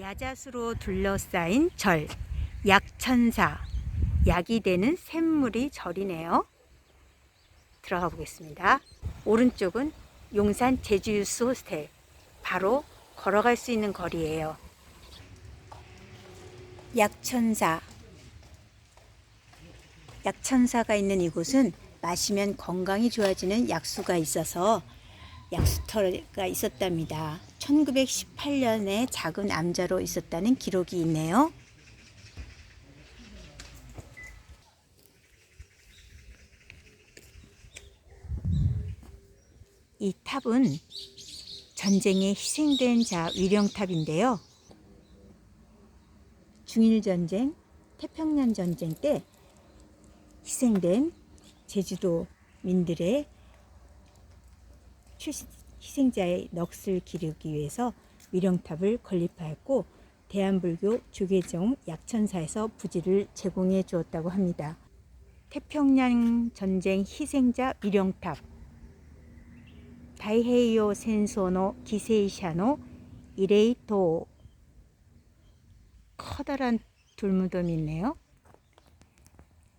야자수로 둘러싸인 절, 약천사, 약이 되는 샘물이 절이네요. 들어가 보겠습니다. 오른쪽은 용산 제주유스 호스텔, 바로 걸어갈 수 있는 거리예요. 약천사. 약천사가 있는 이곳은 마시면 건강이 좋아지는 약수가 있어서 약수터가 있었답니다. 1918년에 작은 암자로 있었다는 기록이 있네요. 이 탑은 전쟁에 희생된 자 위령탑인데요. 중일전쟁, 태평양 전쟁 때 희생된 제주도민들의 출시, 희생자의 넋을 기르기 위해서 위령탑을 건립하였고 대한불교 조계종 약천사에서 부지를 제공해 주었다고 합니다. 태평양 전쟁 희생자 위령탑 다이헤이오 센소노 기세이샤노 이레이토 커다란 돌무덤이 있네요.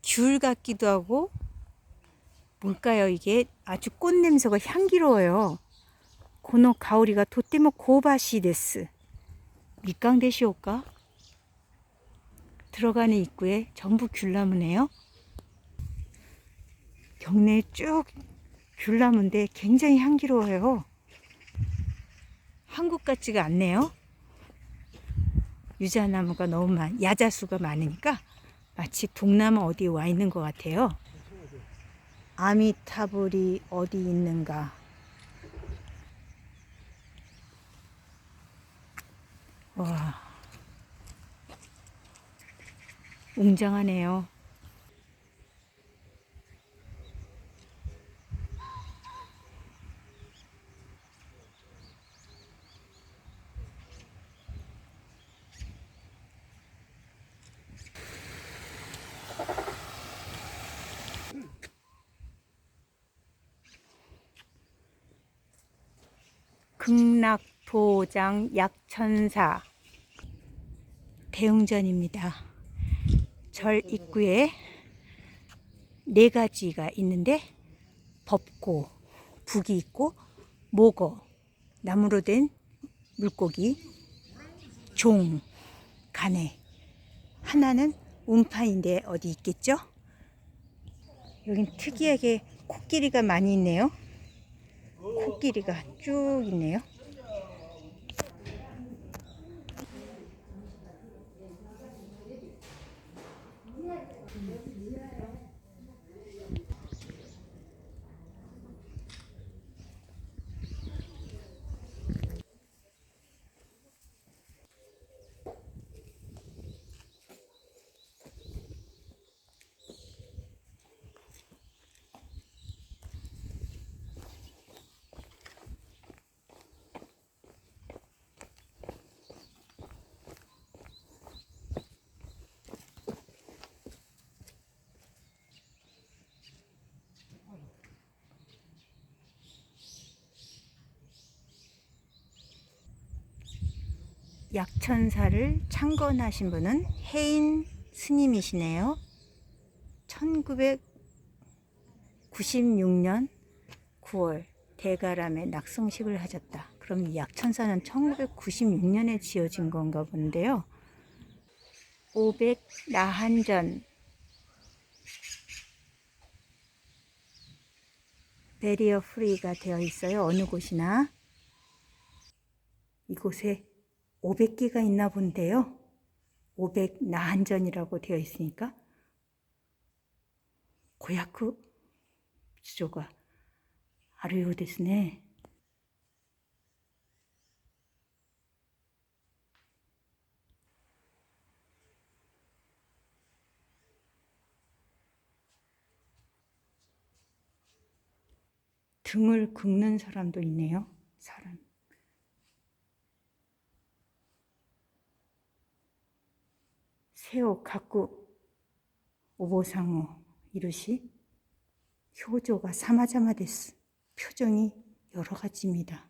귤 같기도 하고 뭘까요 이게 아주 꽃 냄새가 향기로워요. 고노 가오리가 도테모 고바시 데스. 밑강 되시올까? 들어가는 입구에 전부 귤나무네요. 경내에 쭉 귤나무인데 굉장히 향기로워요. 한국 같지가 않네요. 유자나무가 너무 많, 야자수가 많으니까 마치 동남아 어디에 와 있는 것 같아요. 아미타불이 어디 있는가? 와, 웅장하네요. 극락도장 약천사 대웅전입니다. 절 입구에 네 가지가 있는데 법고, 북이 있고 모거, 나무로 된 물고기, 종, 가네. 하나는 운파인데 어디 있겠죠? 여긴 특이하게 코끼리가 많이 있네요. 코끼리가 쭉 있네요. 약천사를 창건하신 분은 해인 스님이시네요. 1996년 9월 대가람에 낙성식을 하셨다. 그럼 이 약천사는 1996년에 지어진 건가 본데요. 500 나한전 베리어 프리가 되어 있어요. 어느 곳이나 이곳에 500개가 있나 본데요. 500 나한전이라고 되어 있으니까 고야쿠 주조가 아르요 데스네. 등을 긁는 사람도 있네요. 사람. 세오 가꾸 오보상어 이르시 효조가 사마자마 데스 표정이 여러 가지입니다.